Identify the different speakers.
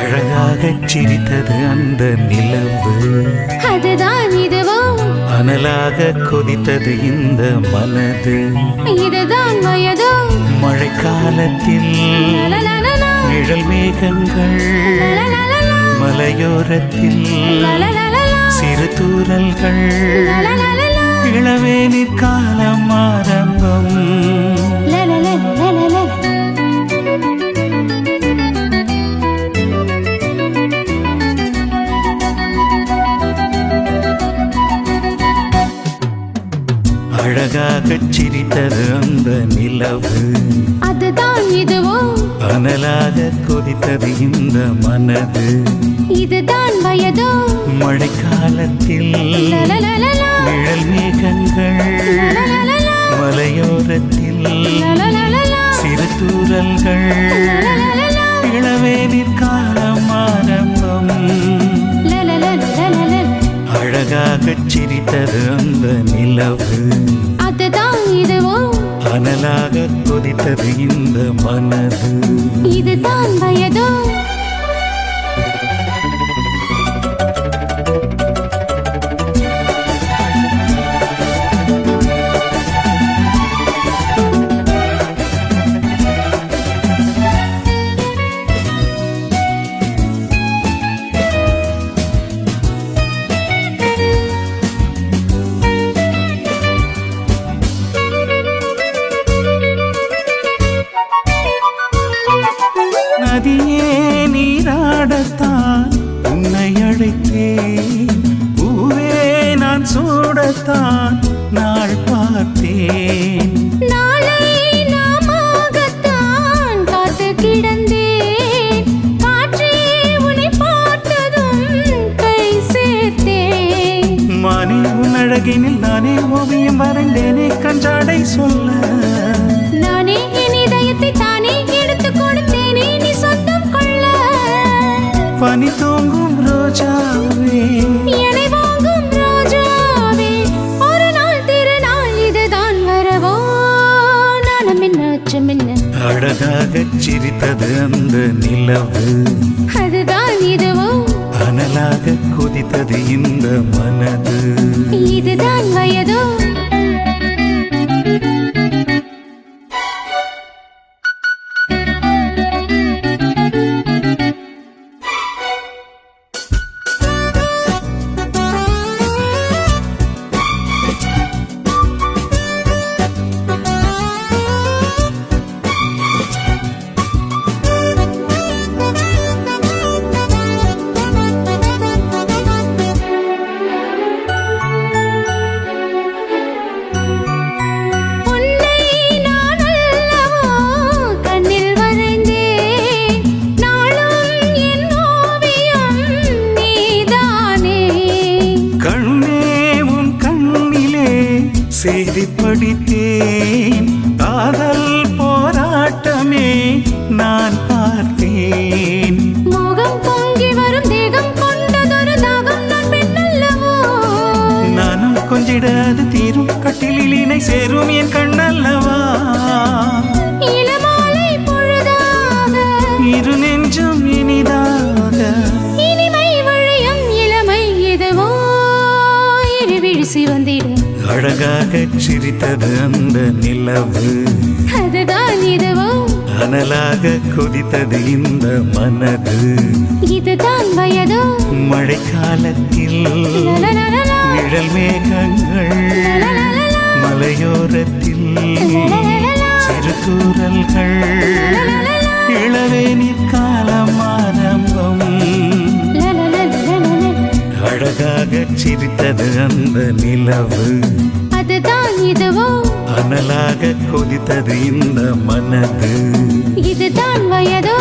Speaker 1: அழகாகச் சிரித்தது அந்த நிலவு.
Speaker 2: அதுதான் இதுவோ
Speaker 1: அனலாக கொதித்தது இந்த மனது.
Speaker 2: இதுதான் வயதோ.
Speaker 1: மழைக்காலத்தில் நிழல் மேகங்கள் மலையோரத்தில் சிறு தூரல்கள்
Speaker 2: லலலலலா,
Speaker 1: அழகாகச் சிரித்தது அந்த நிலவு.
Speaker 2: அதுதான் இதுவோ?
Speaker 1: அனலாக கொதித்தது இந்த மனது.
Speaker 2: இதுதான் வயதோ?
Speaker 1: மழைக்காலத்தில் நிழல் மேகங்கள் மலையோரத்தில் சிறு தூரல்கள்
Speaker 2: லலலலலா,
Speaker 1: இளவேனிற் அழகாகச் சிரித்தது அந்த நிலவு.
Speaker 2: அதுதான் இதுவோ
Speaker 1: அனலாக கொதித்தது இந்த மனது.
Speaker 2: இதுதான் வயதோ
Speaker 1: உன்னை அழைத்தேன் பூவே நான் சூடத்தான் நாள் பார்த்தேன். அழகினில் நானே ஓவியம் வரைந்தேனே கஞ்சாடை சொல்ல.
Speaker 2: நானே
Speaker 1: அழகாகச் சிரித்தது அந்த நிலவு.
Speaker 2: அதுதான் இதுவோ
Speaker 1: அனலாக கொதித்தது இந்த மனது. செய்தி படித்தேன். காதல் போராட்டமே நான் பார்த்தேன்.
Speaker 2: மோகம் பொங்கி வரும் தேகம் கொண்டதொரு தாகம்
Speaker 1: நானும் கொஞ்சிட அது தீரும். கட்டிலில் இணை சேரும் என் கண்ணல்லவா அழகாகச் சிரித்தது அந்த நிலவு.
Speaker 2: அதுதான் இதுவோ.
Speaker 1: அனலாக கொதித்தது இந்த மனது.
Speaker 2: இதுதான் வயதோ.
Speaker 1: மழைக்காலத்தில் நிழல் மேகங்கள் மலையோரத்தில் சிறு தூரல்கள்
Speaker 2: லலலலலா,
Speaker 1: அழகாகச் சிரித்தது அந்த நிலவு.
Speaker 2: அதுதான் இதுவோ?
Speaker 1: அனலாக கொதித்தது இந்த மனது.
Speaker 2: இதுதான் வயதோ?